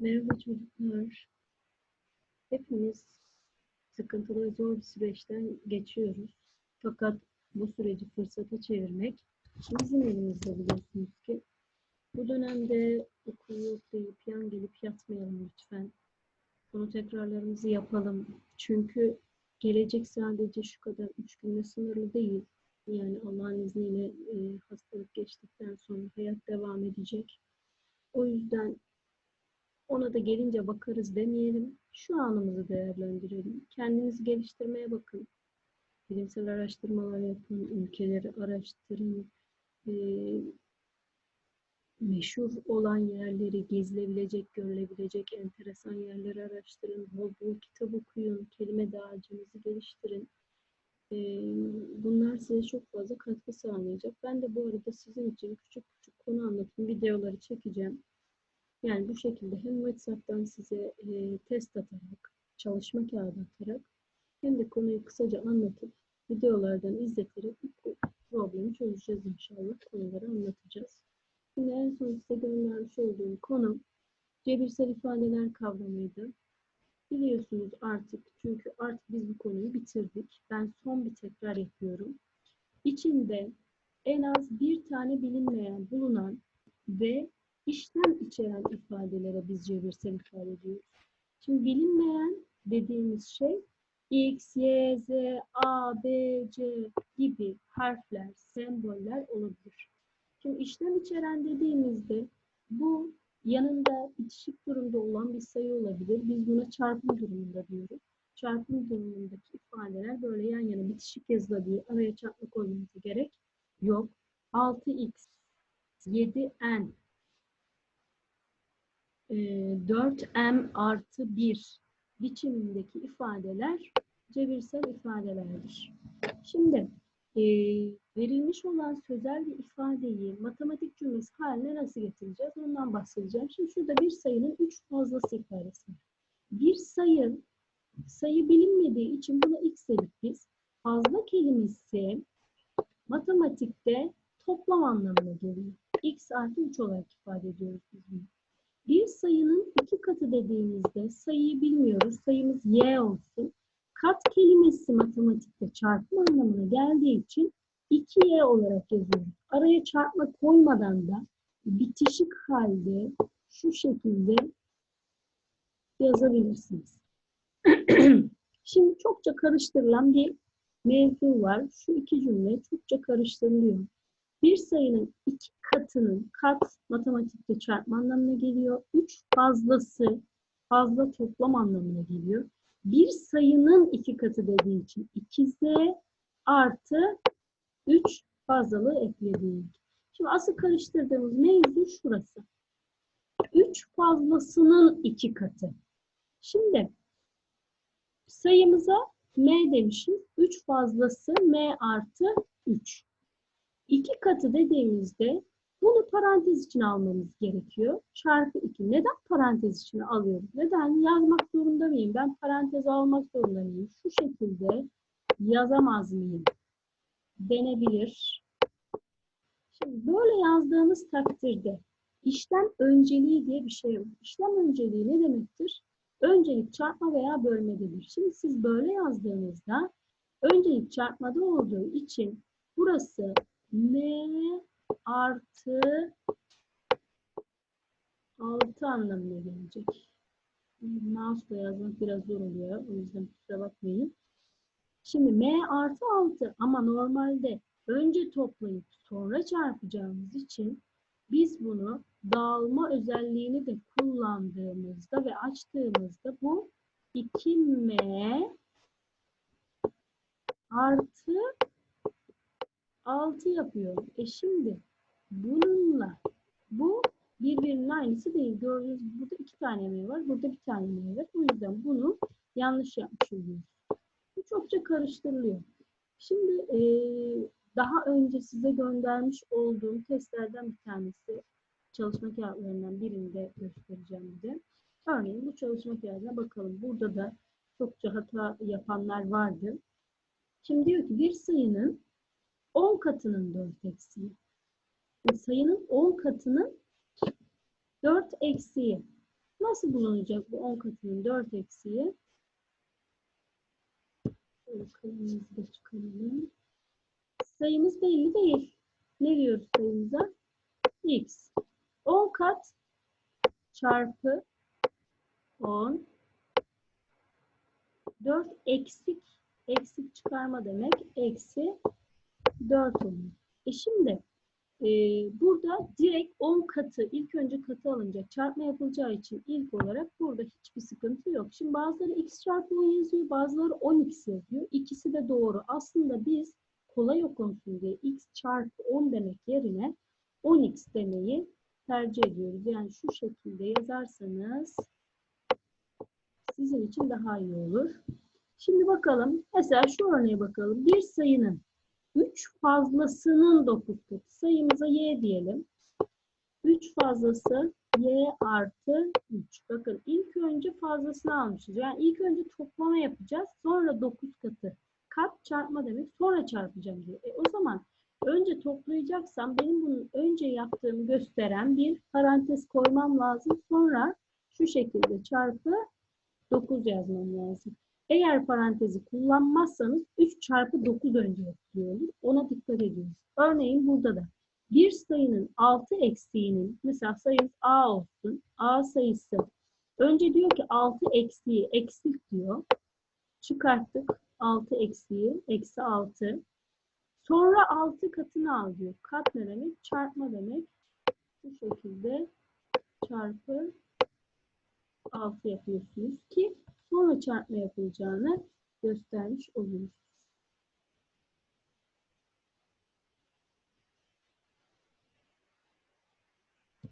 Merhaba çocuklar. Hepimiz sıkıntılı ve zor bir süreçten geçiyoruz. Fakat bu süreci fırsata çevirmek bizim elimizde biliyorsunuz ki. Bu dönemde okul yok deyip yan gelip yatmayalım lütfen. Bunu tekrarlarımızı yapalım. Çünkü gelecek sadece şu kadar üç günle sınırlı değil. Yani Allah'ın izniyle e, hastalık geçtikten sonra hayat devam edecek. O yüzden ona da gelince bakarız demeyelim. Şu anımızı değerlendirelim. Kendinizi geliştirmeye bakın. Bilimsel araştırmalar yapın, ülkeleri araştırın. Ee, meşhur olan yerleri, gezilebilecek, görülebilecek enteresan yerleri araştırın. Bol bol kitap okuyun, kelime dağarcığınızı geliştirin. Ee, bunlar size çok fazla katkı sağlayacak. Ben de bu arada sizin için küçük küçük konu anlatım videoları çekeceğim. Yani bu şekilde hem WhatsApp'tan size e, test atarak, çalışma kağıdı atarak hem de konuyu kısaca anlatıp videolardan izleterek bu problemi çözeceğiz inşallah. Konuları anlatacağız. Şimdi en son size göndermiş olduğum konu cebirsel ifadeler kavramıydı. Biliyorsunuz artık çünkü artık biz bu konuyu bitirdik. Ben son bir tekrar yapıyorum. İçinde en az bir tane bilinmeyen bulunan ve işlem içeren ifadelere biz cebirsel ifade diyoruz. Şimdi bilinmeyen dediğimiz şey X, Y, Z, A, B, C gibi harfler, semboller olabilir. Şimdi işlem içeren dediğimizde bu yanında bitişik durumda olan bir sayı olabilir. Biz buna çarpım durumunda diyoruz. Çarpım durumundaki ifadeler böyle yan yana bitişik yazılabilir. Araya çarpma koymanıza gerek yok. 6x, 7n, 4m artı 1 biçimindeki ifadeler cebirsel ifadelerdir. Şimdi e, verilmiş olan sözel bir ifadeyi matematik cümlesi haline nasıl getireceğiz? Ondan bahsedeceğim. Şimdi şurada bir sayının üç fazlası ifadesi. Bir sayı, sayı bilinmediği için buna x dedik biz. Fazla kelimesi matematikte toplam anlamına geliyor. x artı 3 olarak ifade ediyoruz biz bunu. Bir sayının iki katı dediğimizde sayıyı bilmiyoruz. Sayımız y olsun. Kat kelimesi matematikte çarpma anlamına geldiği için 2y olarak yazıyoruz. Araya çarpma koymadan da bitişik halde şu şekilde yazabilirsiniz. Şimdi çokça karıştırılan bir mevzu var. Şu iki cümle çokça karıştırılıyor. Bir sayının iki katının kat matematikte çarpma anlamına geliyor. Üç fazlası fazla toplam anlamına geliyor. Bir sayının iki katı dediği için 2z artı 3 fazlalığı eklediği. Şimdi asıl karıştırdığımız mevzu şurası. 3 fazlasının iki katı. Şimdi sayımıza m demişiz. 3 fazlası m artı 3. İki katı dediğimizde bunu parantez içine almamız gerekiyor. Çarpı 2. Neden parantez içine alıyoruz? Neden? Yazmak zorunda mıyım? Ben parantez almak zorunda mıyım? Şu şekilde yazamaz mıyım? Denebilir. Şimdi böyle yazdığımız takdirde işlem önceliği diye bir şey var. İşlem önceliği ne demektir? Öncelik çarpma veya bölmededir. Şimdi siz böyle yazdığınızda öncelik çarpmada olduğu için burası m artı 6 anlamına gelecek. Mouse'la yazmak biraz zor oluyor. O yüzden kusura bakmayın. Şimdi m artı 6 ama normalde önce toplayıp sonra çarpacağımız için biz bunu dağılma özelliğini de kullandığımızda ve açtığımızda bu 2m artı 6 yapıyor. E şimdi bununla bu birbirinin aynısı değil. Gördüğünüz burada iki tane m var. Burada bir tane m var. O yüzden bunu yanlış yapmış oluyoruz. Bu çokça karıştırılıyor. Şimdi e, daha önce size göndermiş olduğum testlerden bir tanesi çalışma kağıtlarından birinde göstereceğim bir de. Örneğin bu çalışma kağıdına bakalım. Burada da çokça hata yapanlar vardı. Şimdi diyor ki bir sayının 10 katının 4 eksiği. Sayının 10 katının 4 eksiği. Nasıl bulunacak bu 10 katının 4 eksiği? Kalemimizi çıkaralım. Sayımız belli değil. Ne diyoruz sayımıza? X. 10 kat çarpı 10 4 eksik eksik çıkarma demek eksi 4 oluyor. E şimdi e, burada direkt 10 katı ilk önce katı alınacak. Çarpma yapılacağı için ilk olarak burada hiçbir sıkıntı yok. Şimdi bazıları x çarpı 10 yazıyor, bazıları 10x yazıyor. İkisi de doğru. Aslında biz kolay okunsun diye x çarpı 10 demek yerine 10x demeyi tercih ediyoruz. Yani şu şekilde yazarsanız sizin için daha iyi olur. Şimdi bakalım. Mesela şu örneğe bakalım. Bir sayının 3 fazlasının 9 katı. Sayımıza y diyelim. 3 fazlası y artı 3. Bakın ilk önce fazlasını almışız. Yani ilk önce toplama yapacağız. Sonra 9 katı. Kat çarpma demek. Sonra çarpacağım diyor. E, o zaman önce toplayacaksam benim bunun önce yaptığımı gösteren bir parantez koymam lazım. Sonra şu şekilde çarpı 9 yazmam lazım. Eğer parantezi kullanmazsanız 3 çarpı 9 önce yapılıyor olur. Ona dikkat ediyoruz. Örneğin burada da bir sayının 6 eksiğinin mesela sayımız A olsun. A sayısı. Önce diyor ki 6 eksiği eksik diyor. Çıkarttık 6 eksiği. Eksi 6. Sonra 6 katını al diyor. Kat ne demek? Çarpma demek. Bu şekilde çarpı 6 yapıyorsunuz ki sonra çarpma yapılacağını göstermiş oluruz.